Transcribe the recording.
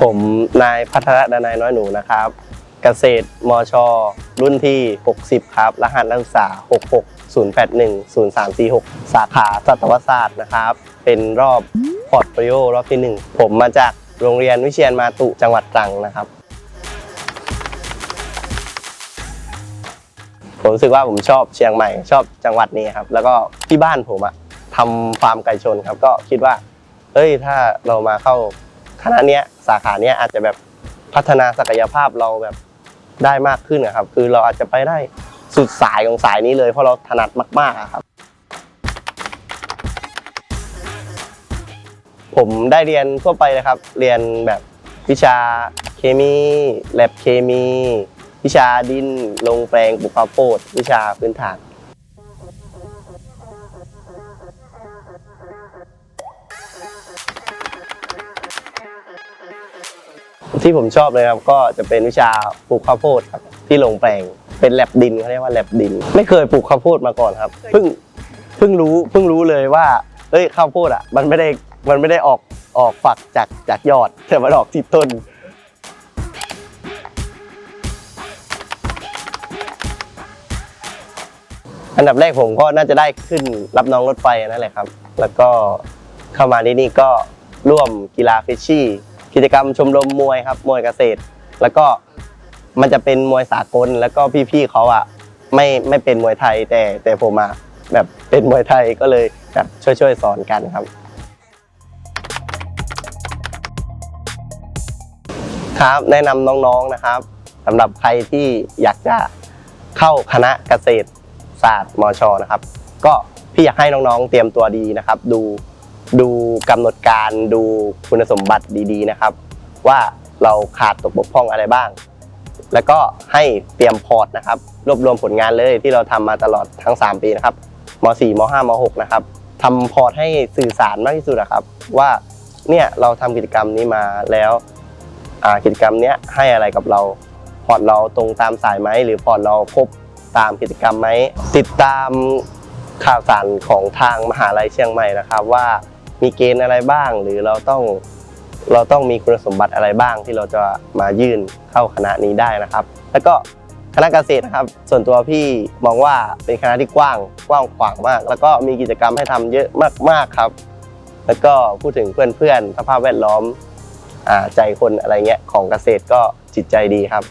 ผมนายพัทรดนายน้อยหนูนะครับ เกษตรมช รุ่นที่ 60 ครับ รหัสนักศึกษา 66081034สาขาสัตวศาสตร์นะครับ เป็นรอบพอร์ตโฟลิโอรอบที่ 1 ผมมาจากโรงเรียนวิเชียนมาตุจังหวัดตรังนะครับ ผมรู้สึกว่าผมชอบเชียงใหม่ ชอบจังหวัดนี้ครับ แล้วก็ที่บ้านผมอะทำฟาร์มไก่ชนครับ ก็คิดว่าเอ้ยถ้าเรามาเข้าคณะเนี้ยสาขาเนี้ยอาจจะแบบพัฒนาศักยภาพเราแบบได้มากขึ้นนะครับ คือเราอาจจะไปได้สุดสายของสายนี้เลยเพราะเราถนัดมากๆครับ ผมได้เรียนทั่วไปเลยครับ เรียนแบบวิชาเคมีแลบเคมี วิชาดินลงแปลงปลูกข้าวโพดวิชาพื้นฐาน ที่ผมชอบเลยครับก็จะเป็นวิชาปลูกข้าวโพดครับที่ลงแปลงเป็นแลบดินเขาเรียกว่าแลบดิน ไม่เคยปลูกข้าวโพดมาก่อนครับเพิ่งเพิ่งรู้เพิ่งรู้เลยว่าเอ้ยข้าวโพดอะมันไม่ได้มันไม่ได้ออกออกฝักจากจากยอดแต่มันออกที่ต้น อันดับแรกผมก็น่าจะได้ขึ้นรับน้องรถไฟนั่นแหละครับ แล้วก็เข้ามาที่นี่ก็ร่วมกีฬาฟิชชี่ กิจกรรมชมรมมวยครับมวยเกษตร แล้วก็มันจะเป็นมวยสากล แล้วก็พี่ๆเขาอะไม่ไม่เป็นมวยไทยแต่แต่ผมอะแบบเป็นมวยไทยก็เลยแบบช่วยๆสอนกันครับ ครับแนะนำน้องๆนะครับสำหรับใครที่อยากจะเข้าคณะเกษตร ศาสตร์มชนะครับ ก็พี่อยากให้น้องๆ เตรียมตัวดีนะครับ ดูดูกำหนดการดูคุณสมบัติดีๆนะครับ ว่าเราขาดตกบกพร่องอะไรบ้าง แล้วก็ให้เตรียมพอร์ตนะครับ รวบรวมผลงานเลยที่เราทำมาตลอดทั้ง 3 ปีนะครับม .4 ม .5 ม .6 นะครับทำพอร์ตให้สื่อสารมากที่สุดนะครับ ว่าเนี่ยเราทำกิจกรรมนี้มาแล้วอ่ากิจกรรมเนี้ยให้อะไรกับเรา พอร์ตเราตรงตามสายไหมหรือพอร์ตเราครบ ตามกิจกรรมไหมติดตามข่าวสารของทางมหาลัยเชียงใหม่นะครับ ว่ามีเกณฑ์อะไรบ้าง หรือเราต้องเราต้องมีคุณสมบัติอะไรบ้างที่เราจะมายื่นเข้าคณะนี้ได้นะครับ แล้วก็คณะเกษตรนะครับ ส่วนตัวพี่มองว่าเป็นคณะที่กว้างกว้างขวางมาก แล้วก็มีกิจกรรมให้ทำเยอะมากๆครับ แล้วก็พูดถึงเพื่อนๆสภาพแวดล้อมอใจคนอะไรเงี้ยของเกษตรก็จิตใจดีครับ